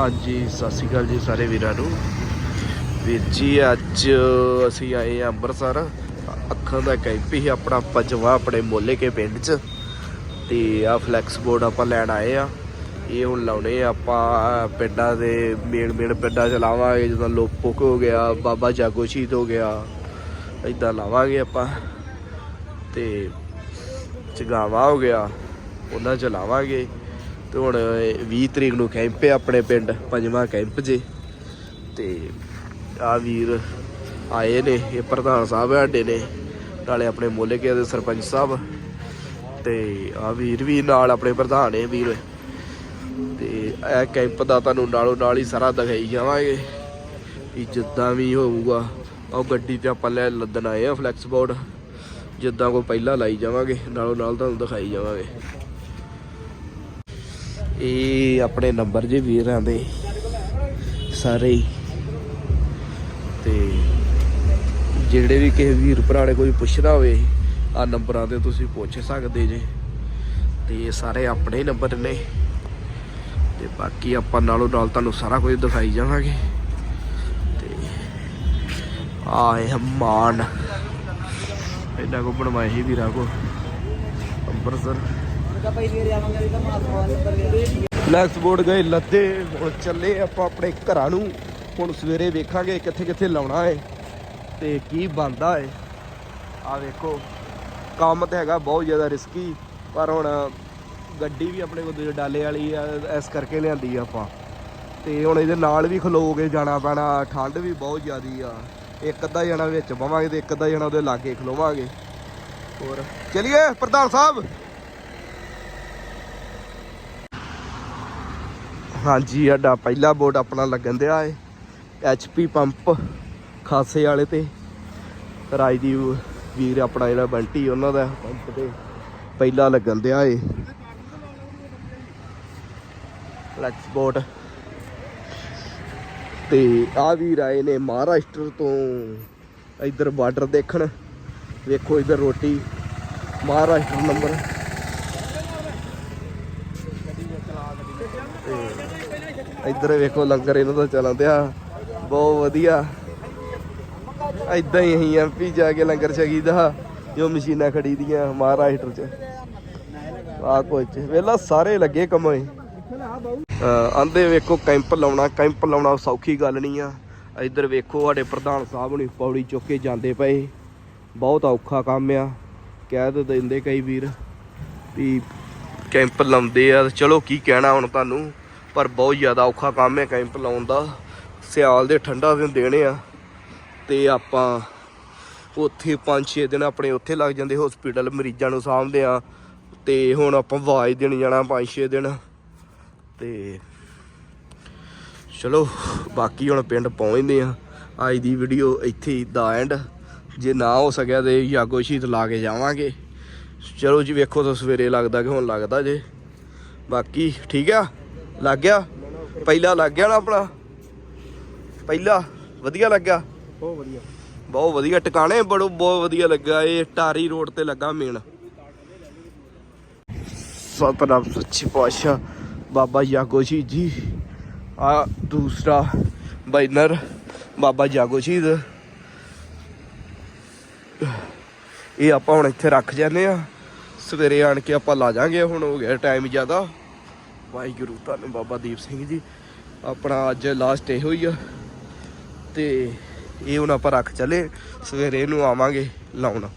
ਹਾਂਜੀ, ਸਤਿ ਸ਼੍ਰੀ ਅਕਾਲ ਜੀ ਸਾਰੇ ਵੀਰਾਂ ਨੂੰ। ਵੀਰ ਜੀ, ਅੱਜ ਅਸੀਂ ਆਏ ਆ ਅੰਮ੍ਰਿਤਸਰ। ਅੱਖਾਂ ਦਾ ਕੈਂਪ ਹੀ ਆਪਣਾ ਪੰਜਵਾਂ ਆਪਣੇ ਮੋਲੇ ਕੇ ਪਿੰਡ 'ਚ। ਤੇ ਆ ਫਲੈਕਸ ਬੋਰਡ ਆਪਾਂ ਲੈਣ ਆਏ ਆ ਇਹ ਹੁਣ ਲਾਉਣੇ ਆ ਆਪਾਂ, ਪਿੰਡਾਂ ਦੇ ਮੇਨ ਮੇਨ ਪਿੰਡਾਂ 'ਚ ਲਾਵਾਂਗੇ, ਜਿੱਦਾਂ ਲੋਪੋਕ ਹੋ ਗਿਆ, ਬਾਬਾ ਜਾਗੋ ਸ਼ਹੀਦ ਹੋ ਗਿਆ। ਇਦਾਂ ਲਾਵਾਂਗੇ ਆਪਾਂ। ਤੇ ਚਗਾਵਾ ਹੋ ਗਿਆ, ਉਹਨਾਂ 'ਚ ਲਾਵਾਂਗੇ। ਤੇ ਹੁਣ 20 ਤਰੀਕ ਨੂੰ ਕੈਂਪ ਹੈ ਆਪਣੇ ਪਿੰਡ, ਪੰਜਵਾਂ ਕੈਂਪ ਜੇ। ਤੇ ਆ ਵੀਰ ਆਏ ਨੇ, ਇਹ ਪ੍ਰਧਾਨ ਸਾਹਿਬ ਸਾਡੇ ਨੇ, ਨਾਲੇ ਆਪਣੇ ਮੋਲੇਕੇ ਦੇ ਸਰਪੰਚ ਸਾਹਿਬ। ਤੇ ਆ ਵੀਰ ਵੀ ਨਾਲ ਆਪਣੇ ਪ੍ਰਧਾਨ ਹੈ ਵੀਰ। ਤੇ ਇਹ ਕੈਂਪ ਦਾ ਤੁਹਾਨੂੰ ਨਾਲੋਂ ਨਾਲ ਹੀ ਸਾਰਾ ਦਿਖਾਈ ਜਾਵਾਂਗੇ ਵੀ ਜਿੱਦਾਂ ਵੀ ਹੋਊਗਾ। ਉਹ ਗੱਡੀ ਤੇ ਆਪਾਂ ਲੈ ਲੱਦਣ ਆਏ ਆ ਫਲੈਕਸ ਬੋਰਡ ਜਿੱਦਾਂ ਕੋਈ ਪਹਿਲਾਂ ਲਾਈ ਜਾਵਾਂਗੇ, ਨਾਲੋਂ ਨਾਲ ਤੁਹਾਨੂੰ ਦਿਖਾਈ ਜਾਵਾਂਗੇ। ਇਹ ਆਪਣੇ ਨੰਬਰ ਜੇ ਵੀਰਾਂ ਦੇ ਸਾਰੇ ਹੀ। ਤੇ ਜਿਹੜੇ ਵੀ ਕਿਸੇ ਵੀਰ ਭਰਾ ਨੇ ਕੋਈ ਪੁੱਛਣਾ ਹੋਵੇ ਆ ਨੰਬਰਾਂ ਤੇ ਤੁਸੀਂ ਪੁੱਛ ਸਕਦੇ ਜੇ। ਤੇ ਇਹ ਸਾਰੇ ਆਪਣੇ ਹੀ ਨੰਬਰ ਨੇ। ਤੇ ਬਾਕੀ ਆਪਾਂ ਨਾਲੋਂ ਨਾਲ ਤੁਹਾਨੂੰ ਸਾਰਾ ਕੁਝ ਦਿਖਾਈ ਜਾਵਾਂਗੇ। ਤੇ ਆਏ ਹਮਾਨ ਇਹਨਾਂ ਕੋ ਬਣਵਾਏ ਸੀ ਵੀਰਾਂ ਕੋ ਅੰਮ੍ਰਿਤਸਰ। ਫਲੈਕਸ ਬੋਰਡ ਗਏ, ਲੱਦੇ, ਹੁਣ ਚੱਲੇ ਆਪਾਂ ਆਪਣੇ ਘਰਾਂ ਨੂੰ। ਹੁਣ ਸਵੇਰੇ ਵੇਖਾਂਗੇ ਕਿੱਥੇ ਕਿੱਥੇ ਲਾਉਣਾ ਏ ਤੇ ਕੀ ਬਣਦਾ ਏ। ਆ ਵੇਖੋ, ਕੰਮ ਤਾਂ ਹੈਗਾ ਬਹੁਤ ਜ਼ਿਆਦਾ ਰਿਸਕੀ ਪਰ ਹੁਣ ਗੱਡੀ ਵੀ ਆਪਣੇ ਕੋਲ ਦੂਜੇ ਡਾਲੇ ਵਾਲੀ ਆ, ਇਸ ਕਰਕੇ ਲਿਆਂਦੀ ਆ ਆਪਾਂ। ਤੇ ਹੁਣ ਇਹਦੇ ਨਾਲ ਵੀ ਖਲੋ ਕੇ ਜਾਣਾ ਪੈਣਾ, ਠੰਡ ਵੀ ਬਹੁਤ ਜ਼ਿਆਦੀ ਆ। ਇੱਕ ਅੱਧਾ ਜਣਾ ਵਿੱਚ ਬਵਾਂਗੇ ਤੇ ਇੱਕ ਅੱਧਾ ਜਣਾ ਉਹਦੇ ਲਾਗੇ ਖਲੋਵਾਂਗੇ। ਹੋਰ, ਚਲਿਏ, ਪ੍ਰਧਾਨ ਸਾਹਿਬ! ਹਾਂਜੀ, ਸਾਡਾ ਪਹਿਲਾ ਬੋਰਡ ਆਪਣਾ ਲੱਗਣ ਦਿਆ ਏ। ਐਚਪੀ ਪੰਪ ਖਾਸੇ ਵਾਲੇ ਤੇ। ਰਾਜਦੀਪ ਵੀਰ ਆਪਣਾ ਜਿਹੜਾ ਬੰਟੀ ਉਹਨਾਂ ਦਾ ਪੰਪ ਤੇ ਪਹਿਲਾ ਲੱਗਣ ਦਿਆ ਏ। ਫਲੈਕਸ ਬੋਰਡ ਤੇ ਆ ਵੀਰ ਆਏ ਨੇ ਮਹਾਰਾਸ਼ਟਰ ਤੋਂ ਇੱਧਰ ਬਾਰਡਰ ਦੇਖਣ। ਵੇਖੋ ਇੱਧਰ ਰੋਟੀ। ਮਹਾਰਾਸ਼ਟਰ ਨੰਬਰ ਇੱਧਰ ਵੇਖੋ ਲੰਗਰ ਇਹਨਾਂ ਦਾ ਚੱਲਣ ਦਿਆ ਬਹੁਤ ਵਧੀਆ। ਐਦਾਂ ਹੀ ਅਸੀਂ ਐਮਪੀ ਜਾ ਕੇ ਲੰਗਰ ਛਕੀਦਾ, ਜੋ ਮਸ਼ੀਨਾਂ ਖੜੀ ਦੀਆਂ ਮਹਾਰਾਸ਼ਟਰ ਚ। ਆ ਕੁਛ ਵੇਲਾ ਸਾਰੇ ਲੱਗੇ ਕੰਮੇ ਆਂਦੇ ਵੇਖੋ ਕੈਂਪ ਲਾਉਣਾ ਕੈਂਪ ਲਾਉਣਾ ਸੌਖੀ ਗੱਲ ਨਹੀਂ ਆ। ਇੱਧਰ ਵੇਖੋ ਸਾਡੇ ਪ੍ਰਧਾਨ ਸਾਹਿਬ ਨੇ ਪੌੜੀ ਚੁੱਕ ਕੇ ਜਾਂਦੇ ਪਏ। ਬਹੁਤ ਔਖਾ ਕੰਮ ਆ। ਕਹਿ ਤਾਂ ਦਿੰਦੇ ਕਈ ਵੀਰ ਵੀ ਕੈਂਪ ਲਾਉਂਦੇ ਆ। ਚਲੋ ਕੀ ਕਹਿਣਾ ਹੁਣ ਤੁਹਾਨੂੰ। ਪਰ ਬਹੁਤ ਜ਼ਿਆਦਾ ਔਖਾ ਕੰਮ ਹੈ ਕੈਂਪ ਲਾਉਣ ਦਾ। ਸਿਆਲ ਦੇ ਠੰਡਾ ਦਿਨ ਦੇਣੇ ਆ। ਤੇ ਆਪਾਂ ਉੱਥੇ 5-6 ਦਿਨ ਆਪਣੇ ਉੱਥੇ ਲੱਗ ਜਾਂਦੇ ਹਸਪੀਟਲ ਮਰੀਜ਼ਾਂ ਨੂੰ ਸਾਂਭਦੇ ਆ। ਤੇ ਹੁਣ ਆਪਾਂ ਵਾਜ ਦੇਣ ਜਾਣਾ 5-6 ਦਿਨ। ਤੇ ਚਲੋ, ਬਾਕੀ ਹੁਣ ਪਿੰਡ ਪਹੁੰਚਦੇ ਆ। ਅੱਜ ਦੀ ਵੀਡੀਓ ਇੱਥੇ ਹੀ ਦਾ ਐਂਡ ਜੇ ਨਾ ਹੋ ਸਕਿਆ ਤੇ ਯਾਗੋ ਸ਼ਹੀਦ ਲਾ ਕੇ ਜਾਵਾਂਗੇ। ਚਲੋ ਜੀ, ਵੇਖੋ ਤਾਂ ਸਵੇਰੇ ਲੱਗਦਾ ਕਿ ਹੁਣ ਲੱਗਦਾ ਜੇ। ਬਾਕੀ ਠੀਕ ਆ? ਲੱਗ ਗਿਆ। ਪਹਿਲਾ ਲੱਗ ਗਿਆ ਨਾ ਆਪਣਾ। ਪਹਿਲਾ ਵਧੀਆ ਲੱਗਾ ਬਹੁਤ ਵਧੀਆ। ਬਹੁਤ ਵਧੀਆ। ਟਿਕਾਣੇ ਬੜੋ ਬਹੁਤ ਵਧੀਆ ਲੱਗਾ ਇਹ ਟਾਰੀ ਰੋਡ ਤੇ ਲੱਗਾ ਮੇਨ। ਸਤਨਾਮ ਸੱਚੀ ਪਾਤਸ਼ਾਹ। ਬਾਬਾ ਜਾਗੋ ਸ਼ਹੀਦ ਜੀ। ਆ ਦੂਸਰਾ ਬੈਨਰ ਬਾਬਾ ਜਾਗੋ ਸ਼ਹੀਦ। ਇਹ ਆਪਾਂ ਹੁਣ ਇੱਥੇ ਰੱਖ ਜਾਂਦੇ ਆ। ਸਵੇਰੇ ਆਣ ਕੇ ਆਪਾਂ ਲਾ ਜਾਾਂਗੇ। ਹੁਣ ਹੋ ਗਿਆ ਟਾਈਮ ਜ਼ਿਆਦਾ। ਵਾਹਿਗੁਰੂ, ਧੰਨ ਬਾਬਾ ਦੀਪ ਸਿੰਘ ਜੀ। ਆਪਣਾ ਅੱਜ ਲਾਸਟ ਡੇ ਹੋਈ ਆ। ਤੇ ਇਹ ਹੁਣ ਆਪਾਂ ਰੱਖ ਚੱਲੇ। ਸਵੇਰੇ ਇਹਨੂੰ ਆਵਾਂਗੇ ਲਾਉਣ।